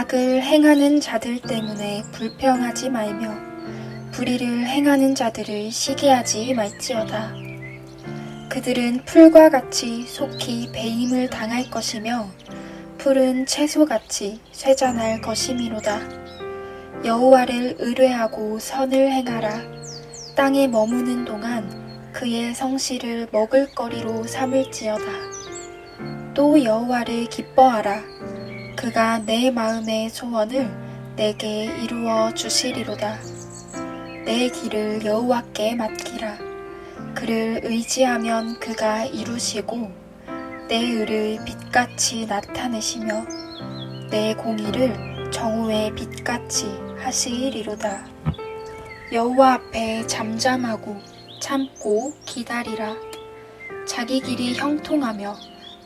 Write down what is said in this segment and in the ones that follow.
악을 행하는 자들 때문에 불평하지 말며 불의를 행하는 자들을 시기하지 말지어다. 그들은 풀과 같이 속히 배임을 당할 것이며 풀은 채소같이 쇠잔할 것이미로다. 여호와를 의뢰하고 선을 행하라. 땅에 머무는 동안 그의 성실을 먹을 거리로 삼을지어다. 또 여호와를 기뻐하라. 그가 내 마음의 소원을 내게 이루어 주시리로다. 내 길을 여호와께 맡기라. 그를 의지하면 그가 이루시고 내 의를 빛같이 나타내시며 내 공의를 정오의 빛같이 하시리로다. 여호와 앞에 잠잠하고 참고 기다리라. 자기 길이 형통하며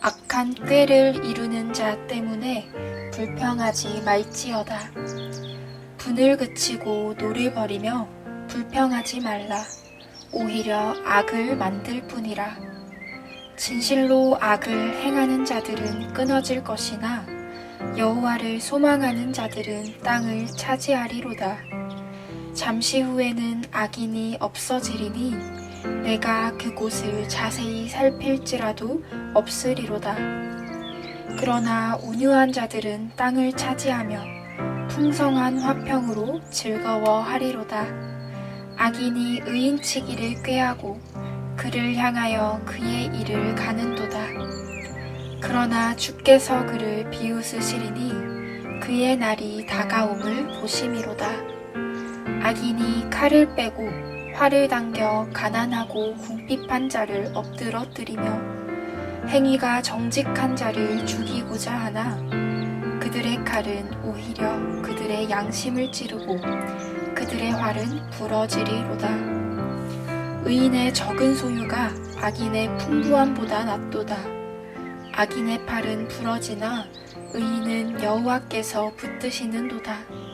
악한 꾀를 이루는 자 때문에 불평하지 말지어다. 분을 그치고 노를 버리며 불평하지 말라. 오히려 악을 만들 뿐이라. 진실로 악을 행하는 자들은 끊어질 것이나 여호와를 소망하는 자들은 땅을 차지하리로다. 잠시 후에는 악인이 없어지리니 내가 그곳을 자세히 살필지라도 없으리로다. 그러나 온유한 자들은 땅을 차지하며 풍성한 화평으로 즐거워하리로다. 악인이 의인치기를 꾀하고 그를 향하여 그의 일을 가는도다. 그러나 주께서 그를 비웃으시리니 그의 날이 다가옴을 보심이로다. 악인이 칼을 빼고 활을 당겨 가난하고 궁핍한 자를 엎드러뜨리며 행위가 정직한 자를 죽이고자 하나 그들의 칼은 오히려 그들의 양심을 찌르고 그들의 활은 부러지리로다. 의인의 적은 소유가 악인의 풍부함보다 낫도다. 악인의 팔은 부러지나 의인은 여호와께서 붙드시는도다.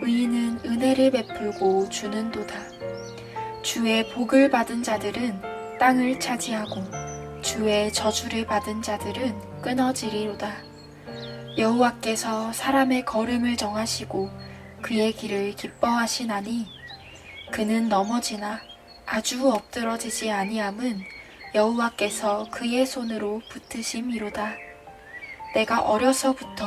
의인은 은혜를 베풀고 주는 도다. 주의 복을 받은 자들은 땅을 차지하고 주의 저주를 받은 자들은 끊어지리로다. 여호와께서 사람의 걸음을 정하시고 그의 길을 기뻐하시나니 그는 넘어지나 아주 엎드러지지 아니함은 여호와께서 그의 손으로 붙으심이로다. 내가 어려서부터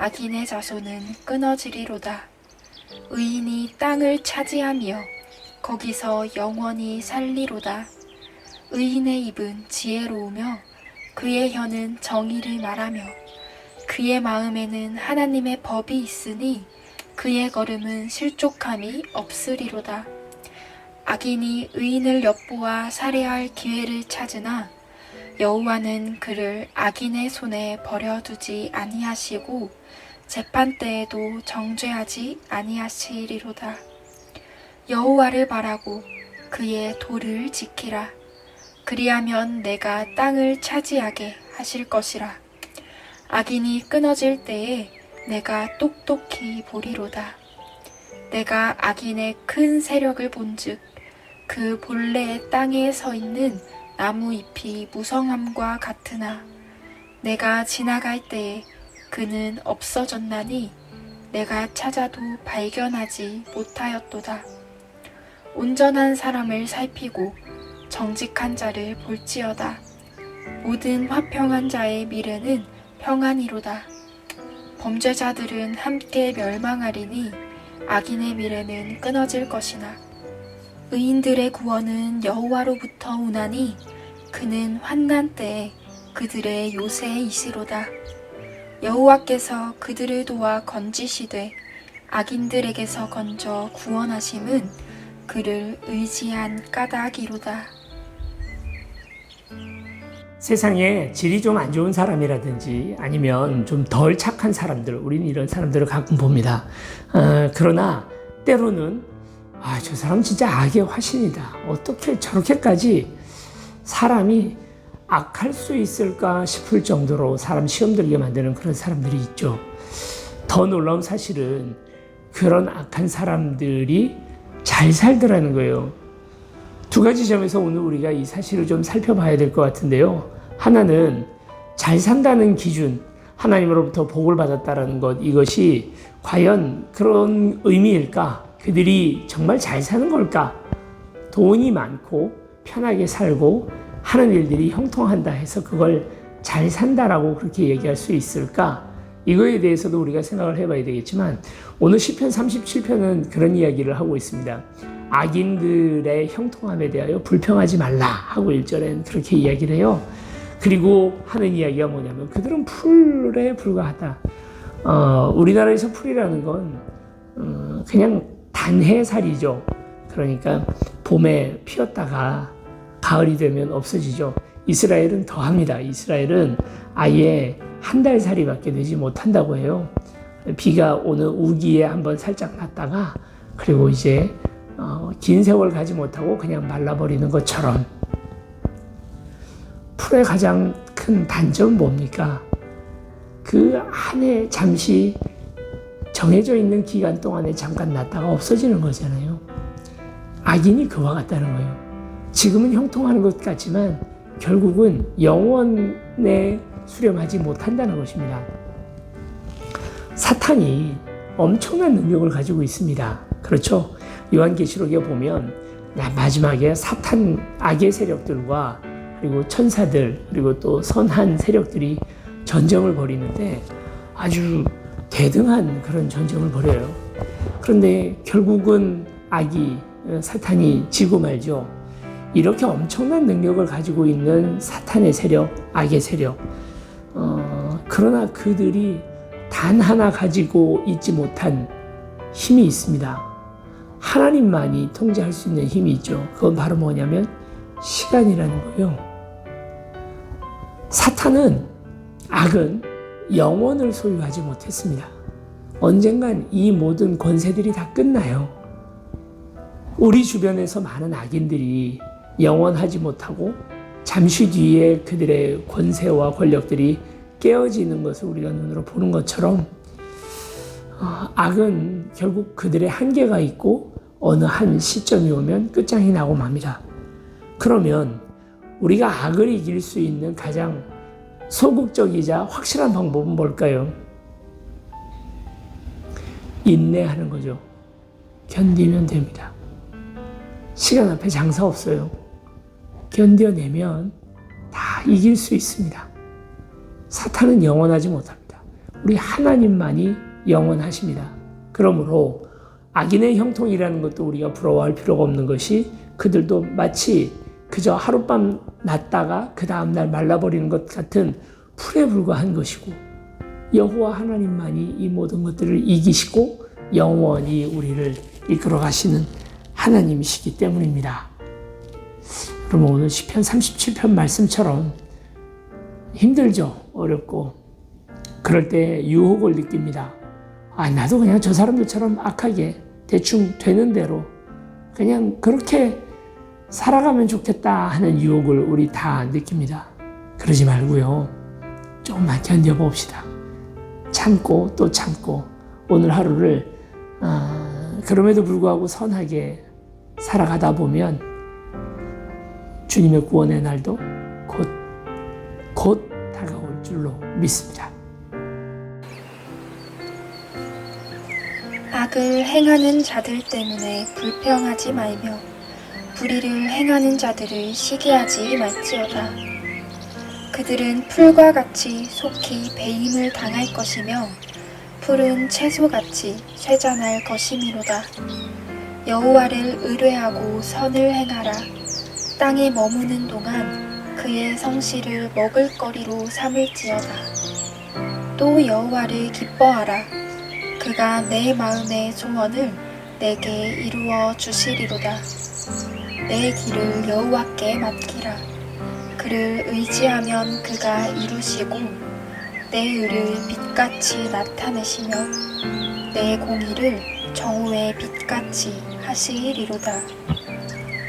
악인의 자손은 끊어지리로다. 의인이 땅을 차지하며 거기서 영원히 살리로다. 의인의 입은 지혜로우며 그의 혀는 정의를 말하며 그의 마음에는 하나님의 법이 있으니 그의 걸음은 실족함이 없으리로다. 악인이 의인을 엿보아 살해할 기회를 찾으나 여호와는 그를 악인의 손에 버려두지 아니하시고 재판 때에도 정죄하지 아니하시리로다. 여호와를 바라고 그의 도를 지키라. 그리하면 내가 땅을 차지하게 하실 것이라. 악인이 끊어질 때에 내가 똑똑히 보리로다. 내가 악인의 큰 세력을 본즉 그 본래의 땅에 서 있는 나무 잎이 무성함과 같으나 내가 지나갈 때에 그는 없어졌나니 내가 찾아도 발견하지 못하였도다. 온전한 사람을 살피고 정직한 자를 볼지어다. 모든 화평한 자의 미래는 평안이로다. 범죄자들은 함께 멸망하리니 악인의 미래는 끊어질 것이나 의인들의 구원은 여호와로부터 오나니 그는 환난 때에 그들의 요새이시로다. 여호와께서 그들을 도와 건지시되 악인들에게서 건져 구원하심은 그를 의지한 까닭이로다. 세상에 질이 좀 안 좋은 사람이라든지 아니면 좀 덜 착한 사람들, 우리는 이런 사람들을 가끔 봅니다. 어, 그러나 때로는 아, 저 사람 진짜 악의 화신이다. 어떻게 저렇게까지 사람이 악할 수 있을까 싶을 정도로 사람 시험 들게 만드는 그런 사람들이 있죠. 더 놀라운 사실은 그런 악한 사람들이 잘 살더라는 거예요. 두 가지 점에서 오늘 우리가 이 사실을 좀 살펴봐야 될 것 같은데요. 하나는 잘 산다는 기준, 하나님으로부터 복을 받았다라는 것, 이것이 과연 그런 의미일까? 그들이 정말 잘 사는 걸까? 돈이 많고 편하게 살고 하는 일들이 형통한다 해서 그걸 잘 산다라고 그렇게 얘기할 수 있을까? 이거에 대해서도 우리가 생각을 해봐야 되겠지만 오늘 시편 37편은 그런 이야기를 하고 있습니다. 악인들의 형통함에 대하여 불평하지 말라 하고 1절엔 그렇게 이야기를 해요. 그리고 하는 이야기가 뭐냐면 그들은 풀에 불과하다. 어, 우리나라에서 풀이라는 건 어, 그냥 단해살이죠. 그러니까 봄에 피었다가 가을이 되면 없어지죠. 이스라엘은 더합니다. 이스라엘은 아예 한 달 살이밖에 되지 못한다고 해요. 비가 오는 우기에 한번 살짝 났다가 그리고 이제 어, 긴 세월 가지 못하고 그냥 말라버리는 것처럼 풀의 가장 큰 단점은 뭡니까? 그한해 잠시 정해져 있는 기간 동안에 잠깐 났다가 없어지는 거잖아요. 악인이 그와 같다는 거예요. 지금은 형통하는 것 같지만 결국은 영원에 수렴하지 못한다는 것입니다. 사탄이 엄청난 능력을 가지고 있습니다. 그렇죠? 요한계시록에 보면 마지막에 사탄 악의 세력들과 그리고 천사들 그리고 또 선한 세력들이 전쟁을 벌이는데 아주 대등한 그런 전쟁을 벌여요. 그런데 결국은 악이 사탄이 지고 말죠. 이렇게 엄청난 능력을 가지고 있는 사탄의 세력, 악의 세력. 어, 그러나 그들이 단 하나 가지고 있지 못한 힘이 있습니다. 하나님만이 통제할 수 있는 힘이 있죠. 그건 바로 뭐냐면 시간이라는 거예요. 사탄은 악은 영원을 소유하지 못했습니다. 언젠간 이 모든 권세들이 다 끝나요. 우리 주변에서 많은 악인들이 영원하지 못하고 잠시 뒤에 그들의 권세와 권력들이 깨어지는 것을 우리가 눈으로 보는 것처럼 어, 악은 결국 그들의 한계가 있고 어느 한 시점이 오면 끝장이 나고 맙니다. 그러면 우리가 악을 이길 수 있는 가장 소극적이자 확실한 방법은 뭘까요? 인내하는 거죠. 견디면 됩니다. 시간 앞에 장사 없어요. 견뎌내면 다 이길 수 있습니다. 사탄은 영원하지 못합니다. 우리 하나님만이 영원하십니다. 그러므로 악인의 형통이라는 것도 우리가 부러워할 필요가 없는 것이 그들도 마치 그저 하룻밤 났다가 그 다음날 말라버리는 것 같은 풀에 불과한 것이고 여호와 하나님만이 이 모든 것들을 이기시고 영원히 우리를 이끌어 가시는 하나님이시기 때문입니다. 그러면 오늘 시편 37편 말씀처럼 힘들죠. 어렵고 그럴 때 유혹을 느낍니다. 아, 나도 그냥 저 사람들처럼 악하게 대충 되는 대로 그냥 그렇게 살아가면 좋겠다 하는 유혹을 우리 다 느낍니다. 그러지 말고요. 조금만 견뎌봅시다. 참고 또 참고 오늘 하루를 어, 그럼에도 불구하고 선하게 살아가다 보면 주님의 구원의 날도 곧, 곧 다가올 줄로 믿습니다. 악을 행하는 자들 때문에 불평하지 말며 불의를 행하는 자들을 시기하지 말지어다. 그들은 풀과 같이 속히 배임을 당할 것이며 푸른 채소같이 쇠잔할 것이미로다. 여호와를 의뢰하고 선을 행하라. 땅에 머무는 동안 그의 성실을 먹을거리로 삼을지어다. 또 여호와를 기뻐하라. 그가 내 마음의 소원을 내게 이루어 주시리로다. 내 길을 여호와께 맡기라. 그를 의지하면 그가 이루시고 내 의를 빛같이 나타내시며 내 공의를 정오의 빛같이 하시리로다.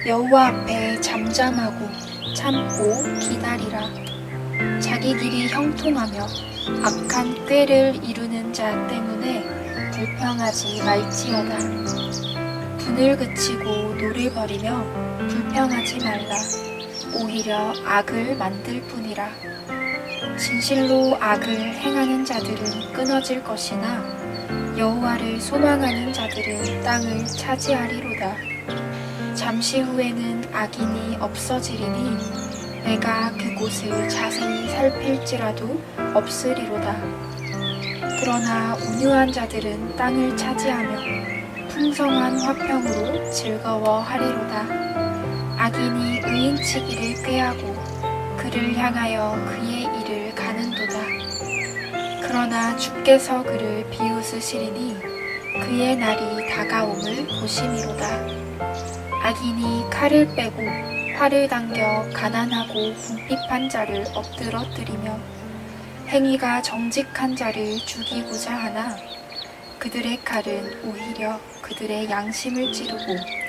여호와 앞에 잠잠하고 참고 기다리라. 자기 길이 형통하며 악한 꾀를 이루는 자 때문에 불평하지 말지어다. 분을 그치고 노를 버리며 불평하지 말라. 오히려 악을 만들 뿐이라. 진실로 악을 행하는 자들은 끊어질 것이나 여호와를 소망하는 자들은 땅을 차지하리로다. 잠시 후에는 악인이 없어지리니 내가 그곳을 자세히 살필지라도 없으리로다. 그러나 온유한 자들은 땅을 차지하며 풍성한 화평으로 즐거워하리로다. 악인이 의인치기를 꾀하고 그를 향하여 그의 일을 가는도다. 그러나 주께서 그를 비웃으시리니 그의 날이 다가옴을 보심이로다. 악인이 칼을 빼고 활을 당겨 가난하고 궁핍한 자를 엎드러뜨리며 행위가 정직한 자를 죽이고자 하나 그들의 칼은 오히려 그들의 양심을 찌르고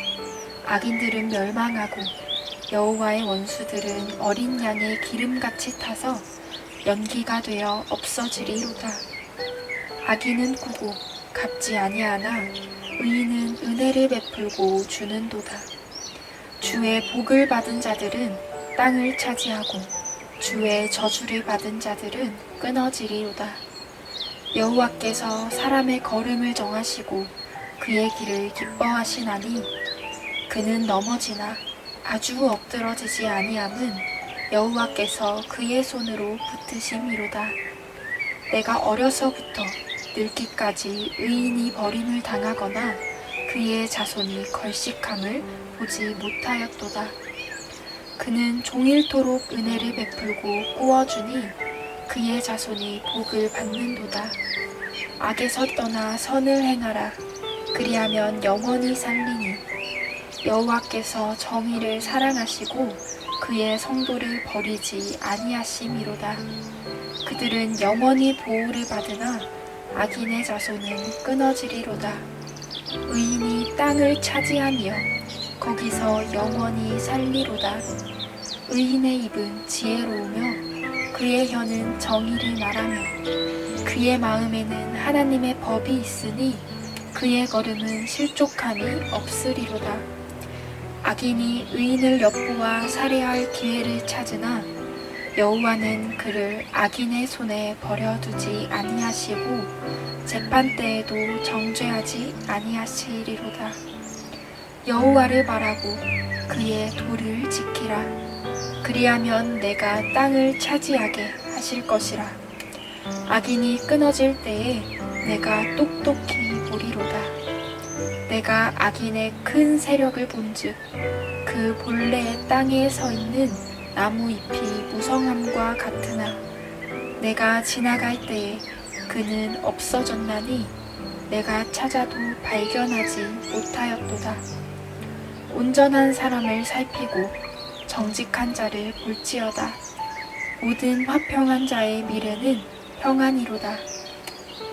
악인들은 멸망하고 여호와의 원수들은 어린 양의 기름같이 타서 연기가 되어 없어지리로다. 악인은 꾸고 갚지 아니하나 의인은 은혜를 베풀고 주는도다. 주의 복을 받은 자들은 땅을 차지하고 주의 저주를 받은 자들은 끊어지리로다. 여호와께서 사람의 걸음을 정하시고 그의 길을 기뻐하시나니 그는 넘어지나 아주 엎드러지지 아니함은 여호와께서 그의 손으로 붙으심이로다. 내가 어려서부터 늙기까지 의인이 버림을 당하거나 그의 자손이 걸식함을 보지 못하였도다. 그는 종일토록 은혜를 베풀고 꾸어주니 그의 자손이 복을 받는도다. 악에서 떠나 선을 행하라. 그리하면 영원히 살리니 여호와께서 정의를 사랑하시고 그의 성도를 버리지 아니하심이로다. 그들은 영원히 보호를 받으나 악인의 자손은 끊어지리로다. 의인이 땅을 차지하며 거기서 영원히 살리로다. 의인의 입은 지혜로우며 그의 혀는 정의를 말하며 그의 마음에는 하나님의 법이 있으니 그의 걸음은 실족함이 없으리로다. 악인이 의인을 엿보아 살해할 기회를 찾으나 여호와는 그를 악인의 손에 버려두지 아니하시고 재판 때에도 정죄하지 아니하시리로다. 여호와를 바라고 그의 도를 지키라. 그리하면 내가 땅을 차지하게 하실 것이라. 악인이 끊어질 때에 내가 똑똑히 보리로다. 내가 악인의 큰 세력을 본즉 그 본래 땅에 서 있는 나무 잎이 무성함과 같으나 내가 지나갈 때에 그는 없어졌나니 내가 찾아도 발견하지 못하였도다. 온전한 사람을 살피고 정직한 자를 볼지어다. 모든 화평한 자의 미래는 평안이로다.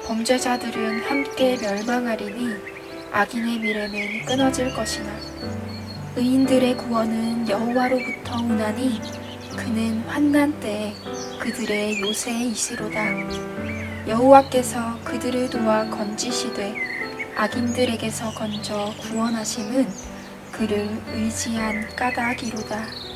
범죄자들은 함께 멸망하리니 악인의 미래는 끊어질 것이나 의인들의 구원은 여호와로부터 오나니 그는 환난 때에 그들의 요새이시로다. 여호와께서 그들을 도와 건지시되 악인들에게서 건져 구원하심은 그를 의지한 까닭이로다.